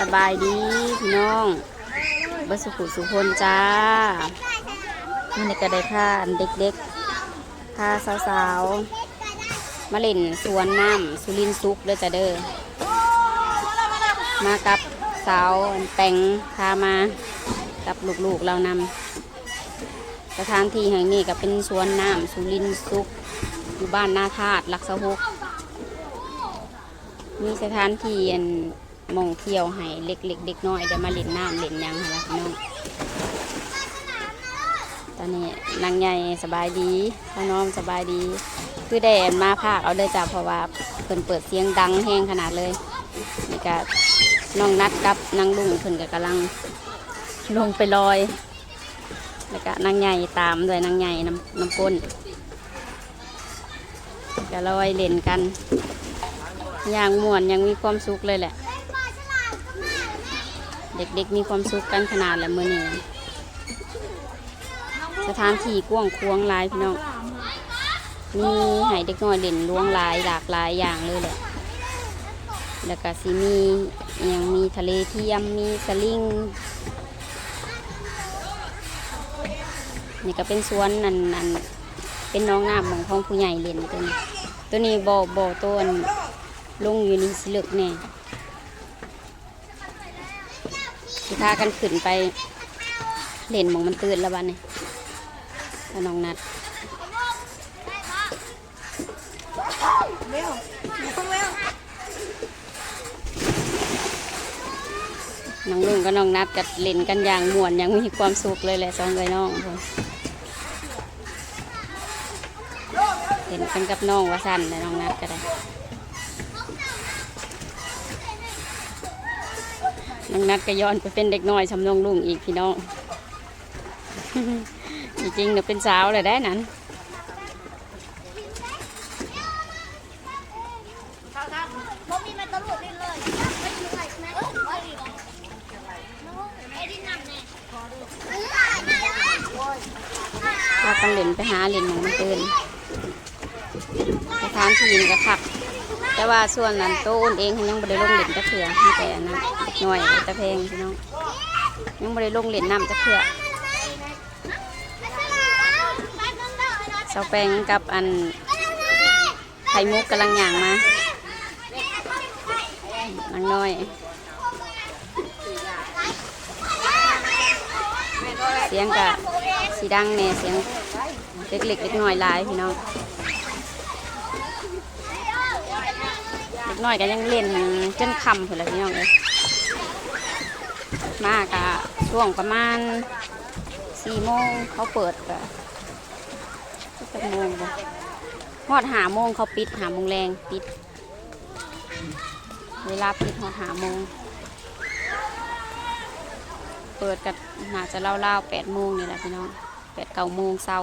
สบายดีพี่น้องบสุขุสุพลจ้านี่ในกระไดพาอันเด็กๆพาสาวๆ มาเล่นสวนน้ำสุรินทร์ซุกเด้อจ้าเด้อ มากับสาวแต่งพามากับลูกๆเรานำสถานที่แห่งนี้ก็เป็นสวนน้ำสุรินทร์ซุกอยู่บ้านนาธาตุลักษะหกมีสถานที่อัน มองเที่ยวให้เล็กๆเด็กน้อยได้มาเล่นน้ำเล่นยังหั่นล่ะพี่น้องตอนนี้นางใหญ่สบายดีพ่อน้องสบายดี คือได้มาภาคเอาเลยจ้ะเพราะว่าเพิ่นเปิดเสียงดังแห้งขนาดเลยนี่ก็น้องนัดกับนางลุงเพิ่นก็กำลังลงไปลอย แล้วก็นางใหญ่ตามด้วยนางใหญ่น้ำน้ำก้นก็ลอยเล่นกันอย่างม่วนยังมีความสุขเลยแหละ เด็กๆมีความสุขกันขนาดแหละมื่อนี้สถานที่กว้างควงหลายพี่น้องมีให้เด็กน้อยเด่นล้วงหลายหลากหลายอย่างเลยแหละแล้วก็สิมียังมีทะเลเทียมมีสลิงนี่ก็เป็นสวนนั่นนั่นเป็นน้องน้ำของของผู้ใหญ่เล่นตัวนี้ตัวนี้บ่อบ่ต้นลงอยู่นี่สิเลือกแน่ สิพากันขึ้นไปเล่นมองมันตื่นแล้วบ้านนี่แล้วน้องนัดเร็วเร็วน้องลุงกับน้องนัดกัดเล่นกันอย่างม่วนอย่างมีความสุขเลยแหละสองเลยน้องผมเล่นกันกับน้องว่าสั้นเลยน้องนัดก็ได้ น้องนัดก็ย้อนไปเป็นเด็กน้อยชำนองลุงอีกพี่น้อง จริงๆเนี่ยเป็นสาวเลยได้นั้นบ่มีแม่ตำรวจนี่เลยไม่ถึงไหนแม่ไม่ดีไอ้ดินนำแน่เราต้องเล่นไปหาเล่นหมองมันตื่นสถานที่นี่ก็คัก แต่ว่าส่วนนั้นโตอ้นเองยังไม่ได้ลงเล่นจักเถื่อมีแต่นนั้นเด็กน้อยตะเพงพี่น้องยังไม่ได้ลงเล่นน้ำจักเถื่อเสาแปงกับอันไข่มุกกำลังย่างมานางน้อย เสียงกะสีดังแน่เสียงเล็กๆเล็กน้อยลายพี่น้อง เล็กน้อยก็ยังเล่นจนคำพุ่นละพี่น้องเลยมากอะช่วงประมาณสี่โมงเขาเปิดกะจะโมงบ่ฮอดหาโมงเขาปิดหาโมงแรงปิด เวลาปิดฮอดหาโมง เปิดกันน่าจะเล่าๆแปดโมงนี่แหละพี่น้องแปดเก้าโมงเช้า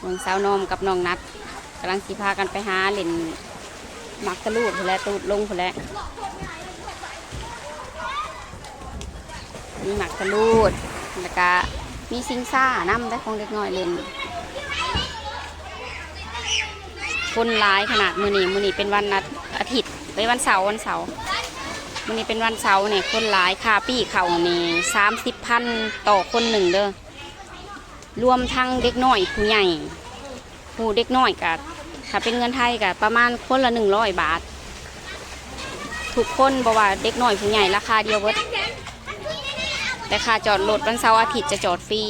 เมืองเช้านอมกับน้องนัดกำลังสิพากันไปหาเล่น มักกระลูดพนแล้วตูดลงพนแล้วมีหมักกระลูดแล้วก็มีซิงซ่าน้ำได้ของเด็กน้อยเล่นคนร้ายขนาดมือนี้มือนี้เป็นวันอาอาทิตย์เป็นวันเสาร์วันเสาร์วันนี้เป็นวันเสาร์เนี่ยคนหลายค่าปี้เขานี่สามสิบพันต่อคนหนึ่งเด้อรวมทั้งเด็กน้อยผู้ใหญ่ผู้เด็กน้อยกับ ถ้าเป็นเงินไทยกับประมาณคนละหนึ่งร้อยบาท ทุกคนบอกว่าเด็กหน้อยผู้ใหญ่ราคาเดียวเบิดแต่ค่าจอดรถวันเสาร์อาทิตย์จะจอดฟรี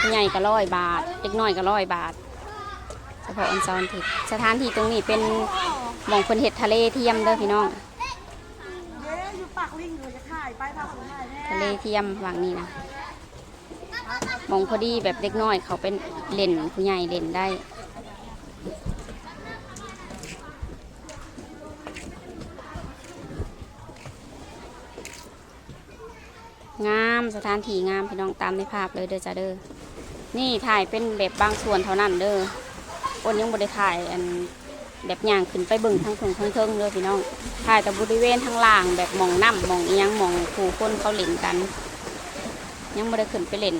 ผู้ใหญ่ก็ร้อยบาท เด็กน้อยก็ร้อยบาทเฉพาะวันเสาร์อาทิตย์สถานที่ตรงนี้เป็นหมองคนเห็ดทะเลเทียมเด้อพี่น้อง ทะเลเทียมฝั่งนี้นะ มองพอดีแบบเด็กน้อย เขาเป็นเล่นผู้ใหญ่เล่นได้งามสถานที่งามพี่น้องตามในภาพเลยเด้อจ้าเด้อนี่ถ่ายเป็นแบบบางส่วนเท่านั้นเด้อคนยังบ่ได้ถ่ายอันแบบย่างขึ้นไปเบิ่งทั้งเทิงทั้งเทิงเด้อพี่น้องถ่ายแต่บริเวณทางล่างแบบมองน้ำมองเอียงมองผู้คนเขาเล่นกัน ยังไม่ได้ขึ้นไปเล่น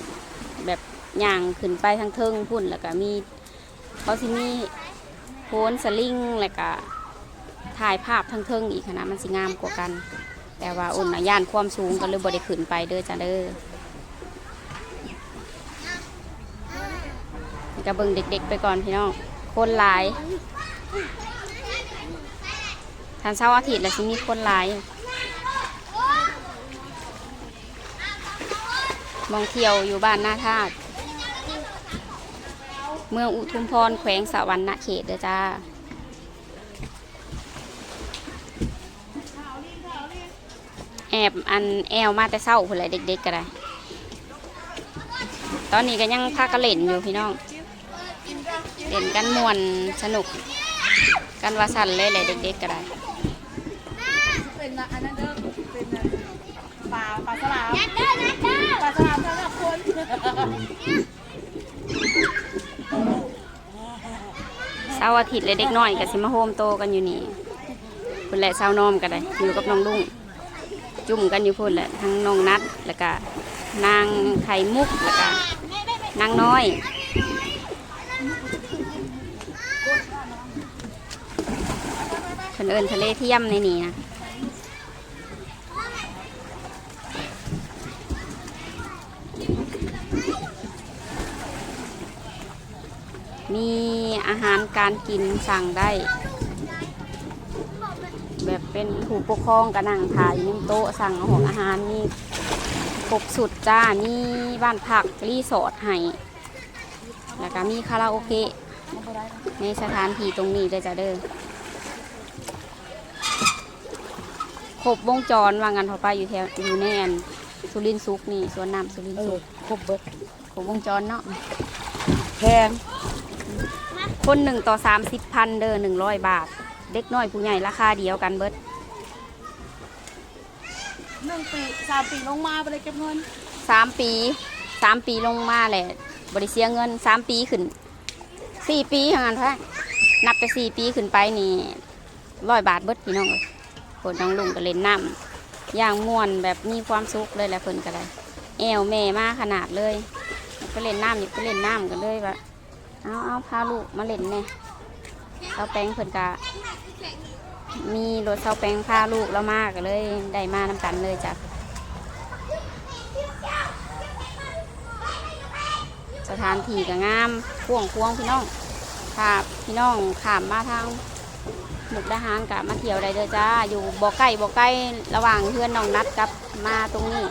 แบบย่างขึ้นไปทางเทิงพุ่นแล้วก็มีเขาสิมีโพนสลิงแล้วก็ถ่ายภาพทั้งเทิงอีกหั้นะมันสิงามกว่ากัน แต่ว่าอุ่นนะย่านความสูงก็เลยบ่ได้ขึ้นไปเด้อจ้าเด้อนี่ก็เบิ่งเด็กๆไปก่อนพี่น้องคนหลายทานเช้าอาทิตย์แล้วสิมีคนหลาย มองเที่ยวอยู่บ้านหน้าธาตุเมืองอุทุมพรแขวงสะวรรณเขตเด้อจ้าแอบอันแอวมาแต่เศร้าพุ่นแหละเด็กๆก็ได้ ตอนนี้ก็ยังพากันเล่นอยู่พี่น้อง เล่นกันมวนสนุก กันวาสันเลยแหละเด็กๆก็ได้เป็นอันนั้นเด้อเป็นปลาปลาสลาม นัดเด้อนัดเด้อ ปลาสลามสำหรับคน เสาร์อาทิตย์เลยเด็กน้อยกับสิมาโฮมโตกันอยู่นี่พุ่นแหละเสาวนอมกันเลยอยู่กับน้องลุงจุ่มกันอยู่พุ่นแหละทั้งน้องนัดแล้วก็นางไข่มุกแล้วก็นางน้อยเพิ่นเอินทะเลเทียมในนี้นะ มีอาหารการกินสั่งได้ แบบเป็นผู้ปกครองก็นั่งถ่ายอยู่ในโต๊ะสั่งเอาของอาหารมีครบสุดจ้ามีบ้านพักรีสอร์ทให้แล้วก็มีคาราโอเกะในสถานที่ตรงนี้เด้อจ้าเด้อครบวงจรว่างันพอไปอยู่แถวอยู่ในอันสุรินทร์ซุกนี่สวนน้ำสุรินทร์ซุกครบเบิดครบวงจรเนาะแพง คนหนึ่งต่อสามสิบพันเด้อหนึ่งร้อยบาท เด็กน้อยผู้ใหญ่ราคาเดียวกันเบิดหนึ่งปีสามปีลงมาไปเลยเก็บเงินสามปีสามปีลงมาแหละบริเสียเงินสามปีขึ้นสี่ปีทางนั้นพะนับแต่สี่ปีขึ้นไปนี่ร้อยบาทเบิดพี่น้องเลยคนน้องลุงก็เล่นน้ำอย่างม่วนแบบมีความสุขเลยแหละเพิ่นก็ได้แอวแม่มาขนาดเลย ก็เล่นน้ำอยู่ก็เล่นน้ำกันเลยว่า เอาเอาพาลูกมาเล่นแน่เสาแป้งเพิ่นก็มีรถเสาแป้งพาลูกแล้วมาก็เลยได้มานำกันเลยจ้ะสถานที่ก็งามพ่วงควงพี่น้องค่ะพี่น้องขามมาทางมุกดาหารกับมาเที่ยวได้เด้อจ้า อยู่บ่อใกล้บ่อใกล้ระหว่างเพื่อนน้องนัดกับมาตรงนี้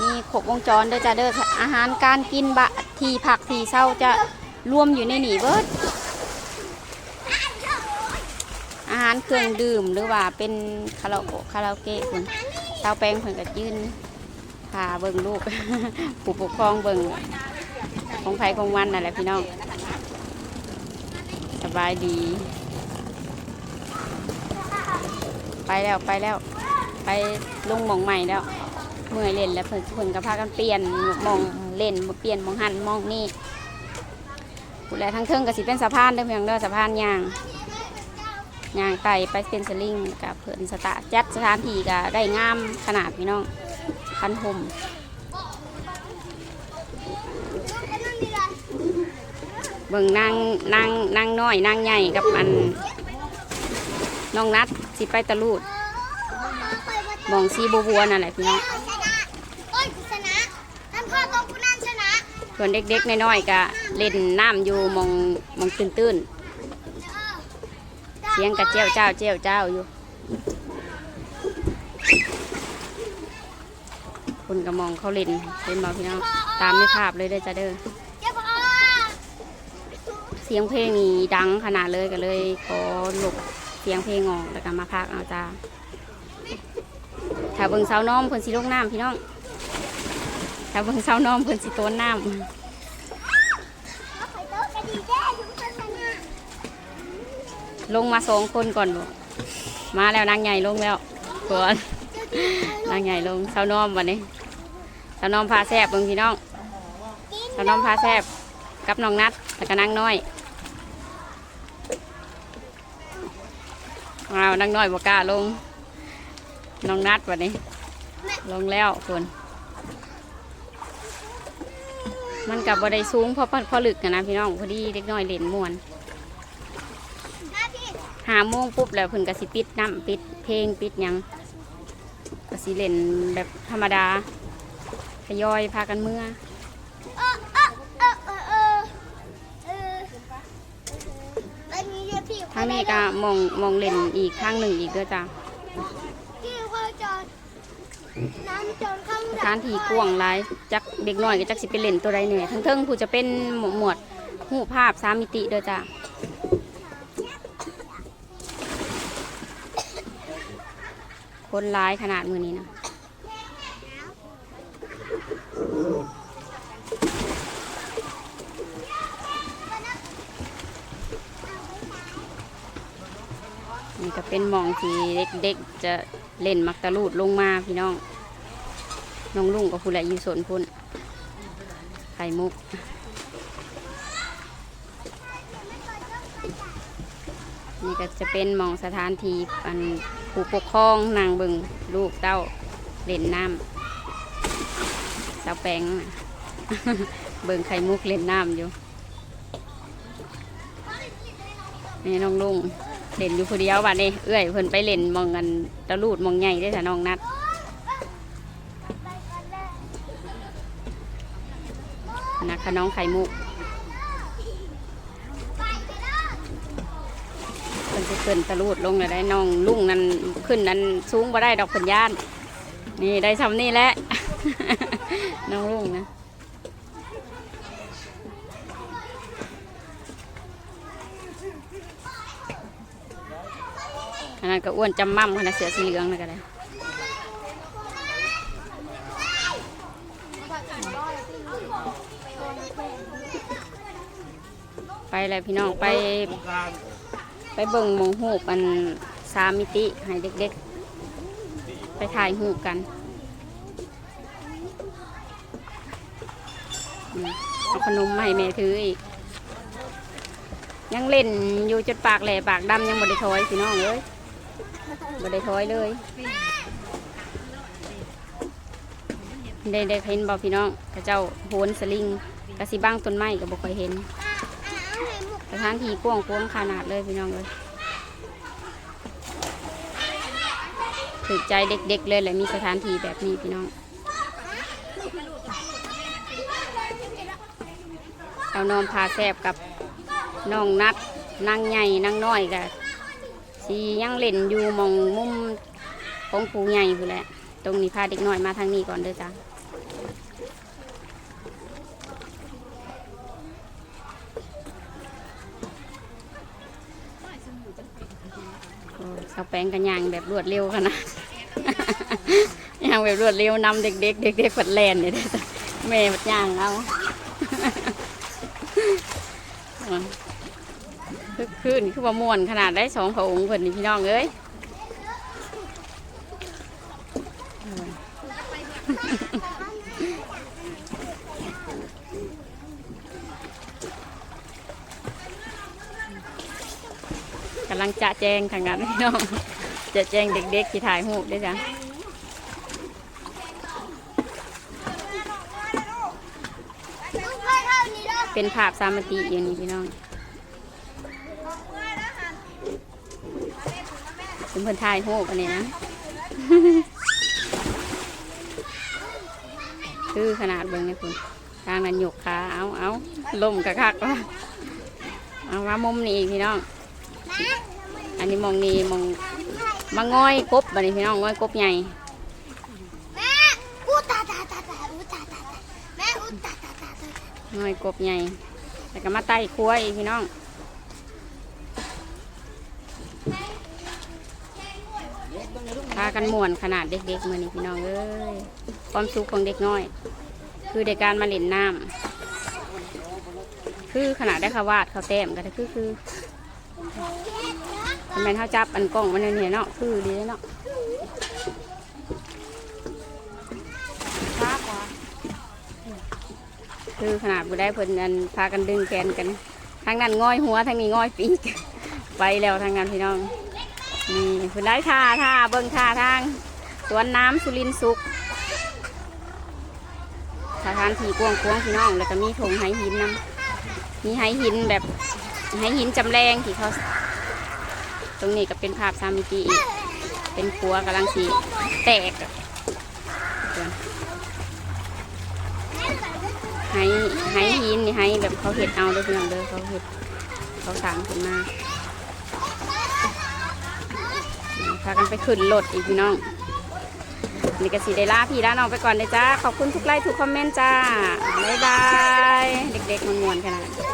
มีครบวงจรเด้อจ้าเด้ออาหารการกินบะทีผักทีเศร้าจะรวมอยู่ในหนีเบิดอาหารเครื่องดื่มหรือว่าเป็นคาราโอคาราโอเกะคนเตาแป้งเพิ่นก็ยืนพาเบิ่งลูกผู้ปกครองเบิ่งของไผของมันนั่นแหละพี่น้องสบายดี ไปแล้วไปแล้ว ไปลงหมองใหม่แล้ว เมื่อยเล่นแล้วเพิ่นเพิ่นก็พากันเปลี่ยนมองเล่นเปลี่ยนมองหันมองนี่ผู้แลทั้งเทิงก็สิเป็นสะพานเด้อเพียงเด้อสะพานยางยางไต่ไปเป็นสลิงกับเพิ่นสตาจัดสถานที่ก็ได้งามขนาดพี่น้องคันห่มเบิ่งนางนางนางน้อยนางใหญ่กับอันน้องนัดสิไปตะลูดมองซีบัวบัวนั่นแหละพี่น้อง ชนะโอ้ยกูชนะนั่นพ่อต้องกูนั่นชนะ ส่วนเด็กๆน้อยๆก็เล่นน้ำอยู่มองมองตื้นๆเสียงกระเจียวเจ้าเจียวเจ้าอยู่คนก็มองเขาเล่นเล่นมาพี่น้องตามในภาพเลยเด้อจ้าเด้อเสียงเพลงนี้ดังขนาดเลยก็เลยขอหลบเสียงเพลงออกแล้วก็มาพักเอาจ้าถ้าเบิ่งเสาน้อมเพิ่นสิลงน้ำพี่น้องาเบิ่งเสาน้อมเพิ่นสิโต้นน้เอาไข่โต๊ะกันดีแจ้ทุกคนชนะำลงมาสองคนก่อนบ่มาแล้วนางใหญ่ลงแล้วก่อนนางใหญ่ลงเสาน้อมวันนี้เสาน้อมพาแซบเบิ่งพี่น้องเสาน้อมพาแซบกับน้องนัดแล้วก็นางน้อยเอานางน้อยบ่กล้าลงน้องนัดวันนี้ ลงแล้วคน มันกับบได้สูงเพราะพอลึกกันนะพี่น้องพอดีเล็กน้อยเล่นมวนหาโมงปุ๊บแล้วเพิ่นกสิปิดน้ำปิดเพลงปิดยังกสิเล่นแบบธรรมดาทยอยพากันเมื่อเออเออเออเออเออเอออันนี้เรียกพี่ทางนี้ก็มองมองเล่นอีกทางหนึ่งอีกด้อจ้ะ พี่เขาจอดน้ำจอดข้าง สถานที่กว้างหลายจักเด็กน้อยก็จักสิไปเล่นตัวใดเนี่ยทั้งเทิงผู้จะเป็นหมวดหูภาพสามมิติเด้อจ้ะคนร้ายขนาดมือนี้นะนี่ก็เป็นมองที่เด็กๆจะ เล่นมักตะลูดลงมาพี่น้อง น้องลุงกับผู้ใหญ่อยู่สวนพุ่นไข่มุกนี่ก็จะเป็นมองสถานที่อันผู้ปกครองนางเบิงลูกเต้าเล่นน้ำสาวแปงเบิงไข่มุกเล่นน้ำอยู่นี่น้องลุง เล่นอยู่คนเดียวบัดนี้เอื้อยเพิ่นไปเล่นมองกันตะลูดมองใหญ่ได้อจ้ะน้องนัดนะคะน้องไข่มุกเพิ่นจะเพิ่นตะลูดลงเลยได้น้องลุงนั้นขึ้นนั้นสูงบ่ได้ดอกเพิ่นย่าน นี่ได้ทำนี่แหละ น้องลุงนะ อันนั้นก็อ้วนจำมั่มขนาดเสือสีเหลืองนะก็ได้ไปเลยพี่น้องไปไปเบิ่งมงหูปอันสามมิติให้เด็กๆ ไปถ่ายหูกันเอาขนมให้แม่ถืออีกยังเล่นอยู่จนปากแหล่ปากดำยังบ่ได้ถอยพี่น้องเอ้ย บ่ได้ถอยเลยได้ได้เห็นบ่พี่น้องกระเจ้าโหนสลิงกระสิบ้างต้นไม้ก็บ่ค่อยเห็นสถานที่กว้างกว้างขนาดเลยพี่น้องเลยถือใจเด็กๆเลยแหละมีสถานที่แบบนี้พี่น้องเรานอนพาแซบกับน้องนัดนางใหญ่นางน้อยกับ สียังเล่นอยู่มองมุมของผูใหญ่พู่นแหละ ตรงนี้พาเด็กน้อยมาทางนี้ก่อนเด้อจ้ะโอ้สาวแป้งกันยางแบบรวดเร็วขนาด ยางแบบรวดเร็วนำเด็กๆเด็กๆฝัดแลนเนี่ยเด้อจ้ะแม่ฝัดยางเอา คึกคืนคือว่ามวนขนาดได้สองพระองค์เพิ่นนี่พี่น้องเอ้ยกำลังจะแจงทางนั้นพี่น้อง จะแจงเด็กๆที่ถ่ายรูปด้จ้ะเป็นภาพสามัญติอย่างนี้พี่น้อง เป็นเพิ่นถ่ายรูปอันนี้นะ คือขนาดเบิ่งเนี่ยคุณทางนั้นหยกขาเอาเอาล่มกระคักว่าเอามามุมนี้อีกพี่น้อง อันนี้มองนี่มองมาง่อยกบบันนี้พี่น้องง่อยกบใหญ่แม่อู้ตาตาตาตาอู้ตาตาตาแม่อู้ตาตาตาตาง่อยกบใหญ่แล้วก็มาไต่ครัวอีกพี่น้อง พากันม่วนขนาดเด็กๆมือนี้พี่น้องเอ้ยความสุขของเด็กน้อย คือในการมาเล่นน้ำคือขนาดได้ขาวาดเขาแต้มก็ได้คือคือทำไมนเขาจับอันกล้องมันเนี่ยเนาะคือดีเนาะคือขนาดบุได้เพิ่นอันพากันดึงแขนกันทางนั้นง่อยหัวทางนี้ง่อยปีกไปแล้วทางนั้นพี่น้อง นี่คุณได้ท่าท่าเบิ้งท่าทาง สวนน้ำสุรินทร์สุขสถานที่กว้างกวางพี่น้อง แล้วก็มีถงไหหินน้ำมีไหหินแบบไหหินจำแรงที่เขาตรงนี้ก็เป็นภาพสามิติอีก เป็นครัวกำลังสีแตกอะให้ให้หินนี่ให้แบบเขาเห็ดเอาเด้อพี่น้องเด้อเขาเห็ดเขาสั่งขึ้นมาพากันไปขึ้นรถอีกพี่น้องนี่ก็สีได้ลาพี่ลาน้องไปก่อนเลยจ้า ขอบคุณทุกไลค์ทุกคอมเมนต์จ้า บ๊ายบาย เด็กๆมวนๆขนาด